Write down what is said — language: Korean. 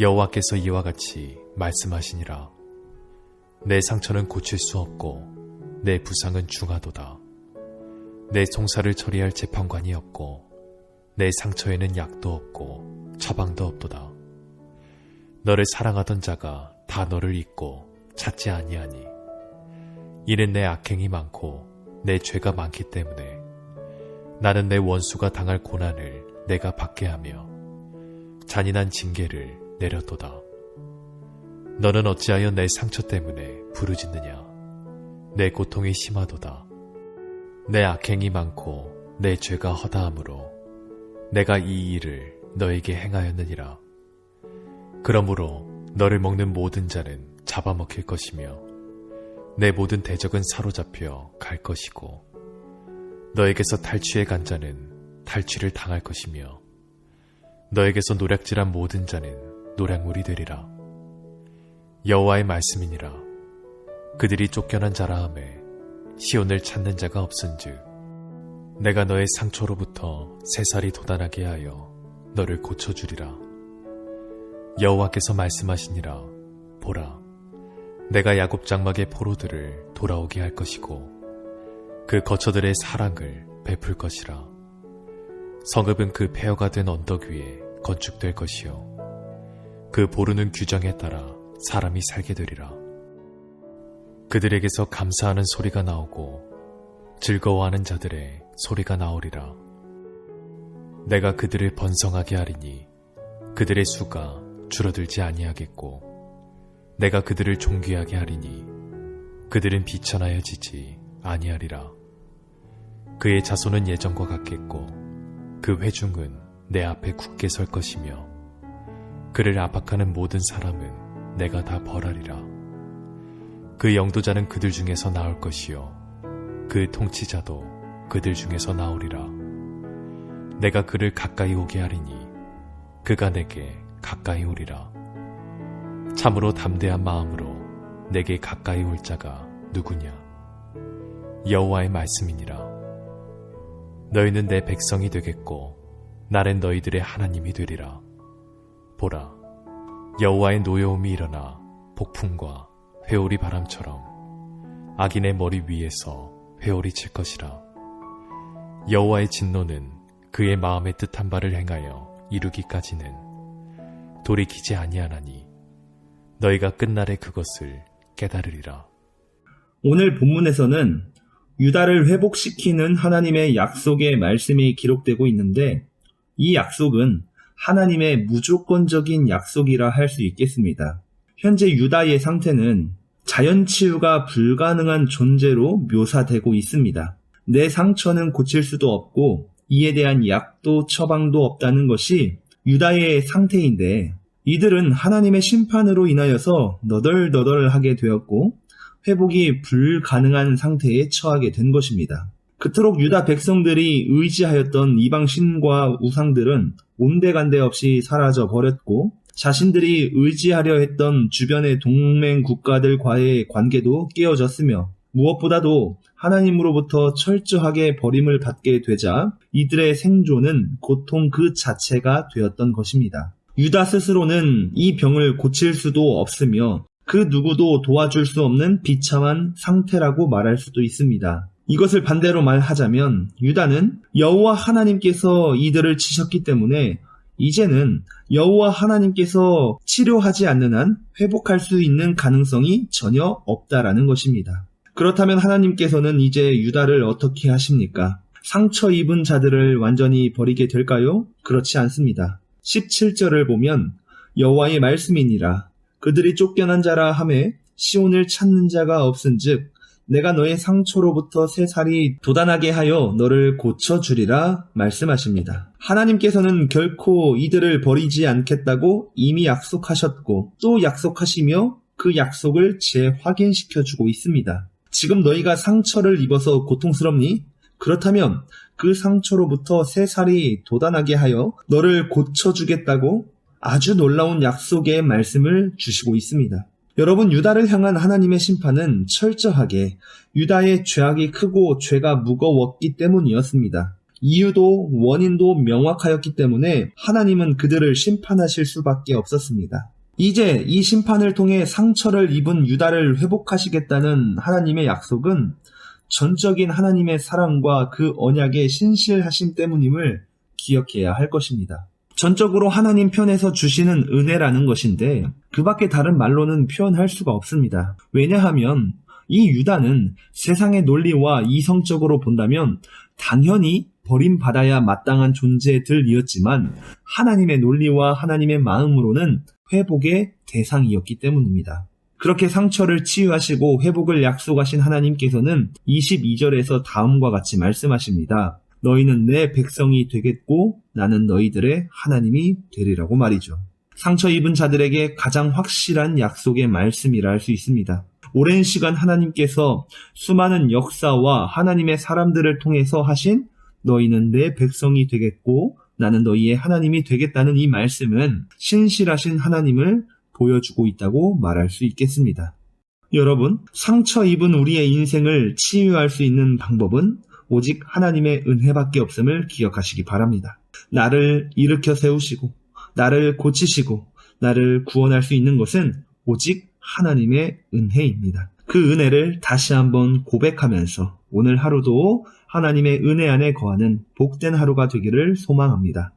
여호와께서 이와 같이 말씀하시니라. 내 상처는 고칠 수 없고 내 부상은 중하도다. 내 송사를 처리할 재판관이 없고 내 상처에는 약도 없고 처방도 없도다. 너를 사랑하던 자가 다 너를 잊고 찾지 아니하니 이는 내 악행이 많고 내 죄가 많기 때문에 나는 내 원수가 당할 고난을 내가 받게 하며 잔인한 징계를 내렸도다. 너는 어찌하여 내 상처 때문에 부르짖느냐? 내 고통이 심하도다. 내 악행이 많고 내 죄가 허다함으로 내가 이 일을 너에게 행하였느니라. 그러므로 너를 먹는 모든 자는 잡아먹힐 것이며 내 모든 대적은 사로잡혀 갈 것이고 너에게서 탈취해 간 자는 탈취를 당할 것이며 너에게서 노략질한 모든 자는 노략물이 되리라. 여호와의 말씀이니라. 그들이 쫓겨난 자라 함에 시온을 찾는 자가 없은즉 내가 너의 상처로부터 새살이 돋아나게 하여 너를 고쳐 주리라. 여호와께서 말씀하시니라. 보라, 내가 야곱 장막의 포로들을 돌아오게 할 것이고 그 거처들의 사랑을 베풀 것이라. 성읍은 그 폐허가 된 언덕 위에 건축될 것이요. 그 보르는 규정에 따라 사람이 살게 되리라. 그들에게서 감사하는 소리가 나오고 즐거워하는 자들의 소리가 나오리라. 내가 그들을 번성하게 하리니 그들의 수가 줄어들지 아니하겠고 내가 그들을 존귀하게 하리니 그들은 비천하여지지 아니하리라. 그의 자손은 예전과 같겠고 그 회중은 내 앞에 굳게 설 것이며 그를 압박하는 모든 사람은 내가 다 벌하리라. 그 영도자는 그들 중에서 나올 것이요 그 통치자도 그들 중에서 나오리라. 내가 그를 가까이 오게 하리니 그가 내게 가까이 오리라. 참으로 담대한 마음으로 내게 가까이 올 자가 누구냐? 여호와의 말씀이니라. 너희는 내 백성이 되겠고 나는 너희들의 하나님이 되리라. 보라, 여호와의 노여움이 일어나 폭풍과 회오리 바람처럼 악인의 머리 위에서 회오리 칠 것이라. 여호와의 진노는 그의 마음의 뜻한 바를 행하여 이루기까지는 돌이키지 아니하나니 너희가 끝날에 그것을 깨달으리라. 오늘 본문에서는 유다를 회복시키는 하나님의 약속의 말씀이 기록되고 있는데 이 약속은 하나님의 무조건적인 약속이라 할 수 있겠습니다. 현재 유다의 상태는 자연 치유가 불가능한 존재로 묘사되고 있습니다. 내 상처는 고칠 수도 없고 이에 대한 약도 처방도 없다는 것이 유다의 상태인데 이들은 하나님의 심판으로 인하여서 너덜너덜하게 되었고 회복이 불가능한 상태에 처하게 된 것입니다. 그토록 유다 백성들이 의지하였던 이방 신과 우상들은 온데간데 없이 사라져 버렸고 자신들이 의지하려 했던 주변의 동맹 국가들과의 관계도 깨어졌으며 무엇보다도 하나님으로부터 철저하게 버림을 받게 되자 이들의 생존은 고통 그 자체가 되었던 것입니다. 유다 스스로는 이 병을 고칠 수도 없으며 그 누구도 도와줄 수 없는 비참한 상태라고 말할 수도 있습니다. 이것을 반대로 말하자면 유다는 여호와 하나님께서 이들을 치셨기 때문에 이제는 여호와 하나님께서 치료하지 않는 한 회복할 수 있는 가능성이 전혀 없다라는 것입니다. 그렇다면 하나님께서는 이제 유다를 어떻게 하십니까? 상처 입은 자들을 완전히 버리게 될까요? 그렇지 않습니다. 17절을 보면 여호와의 말씀이니라 그들이 쫓겨난 자라 함에 시온을 찾는 자가 없은즉 내가 너의 상처로부터 새 살이 돋아나게 하여 너를 고쳐주리라 말씀하십니다. 하나님께서는 결코 이들을 버리지 않겠다고 이미 약속하셨고 또 약속하시며 그 약속을 재확인시켜주고 있습니다. 지금 너희가 상처를 입어서 고통스럽니? 그렇다면 그 상처로부터 새 살이 돋아나게 하여 너를 고쳐주겠다고 아주 놀라운 약속의 말씀을 주시고 있습니다. 여러분, 유다를 향한 하나님의 심판은 철저하게 유다의 죄악이 크고 죄가 무거웠기 때문이었습니다. 이유도 원인도 명확하였기 때문에 하나님은 그들을 심판하실 수밖에 없었습니다. 이제 이 심판을 통해 상처를 입은 유다를 회복하시겠다는 하나님의 약속은 전적인 하나님의 사랑과 그 언약의 신실하심 때문임을 기억해야 할 것입니다. 전적으로 하나님 편에서 주시는 은혜라는 것인데 그 밖에 다른 말로는 표현할 수가 없습니다. 왜냐하면 이 유다는 세상의 논리와 이성적으로 본다면 당연히 버림받아야 마땅한 존재들이었지만 하나님의 논리와 하나님의 마음으로는 회복의 대상이었기 때문입니다. 그렇게 상처를 치유하시고 회복을 약속하신 하나님께서는 22절에서 다음과 같이 말씀하십니다. 너희는 내 백성이 되겠고 나는 너희들의 하나님이 되리라고 말이죠. 상처 입은 자들에게 가장 확실한 약속의 말씀이라 할 수 있습니다. 오랜 시간 하나님께서 수많은 역사와 하나님의 사람들을 통해서 하신 너희는 내 백성이 되겠고 나는 너희의 하나님이 되겠다는 이 말씀은 신실하신 하나님을 보여주고 있다고 말할 수 있겠습니다. 여러분, 상처 입은 우리의 인생을 치유할 수 있는 방법은 오직 하나님의 은혜밖에 없음을 기억하시기 바랍니다. 나를 일으켜 세우시고, 나를 고치시고, 나를 구원할 수 있는 것은 오직 하나님의 은혜입니다. 그 은혜를 다시 한번 고백하면서 오늘 하루도 하나님의 은혜 안에 거하는 복된 하루가 되기를 소망합니다.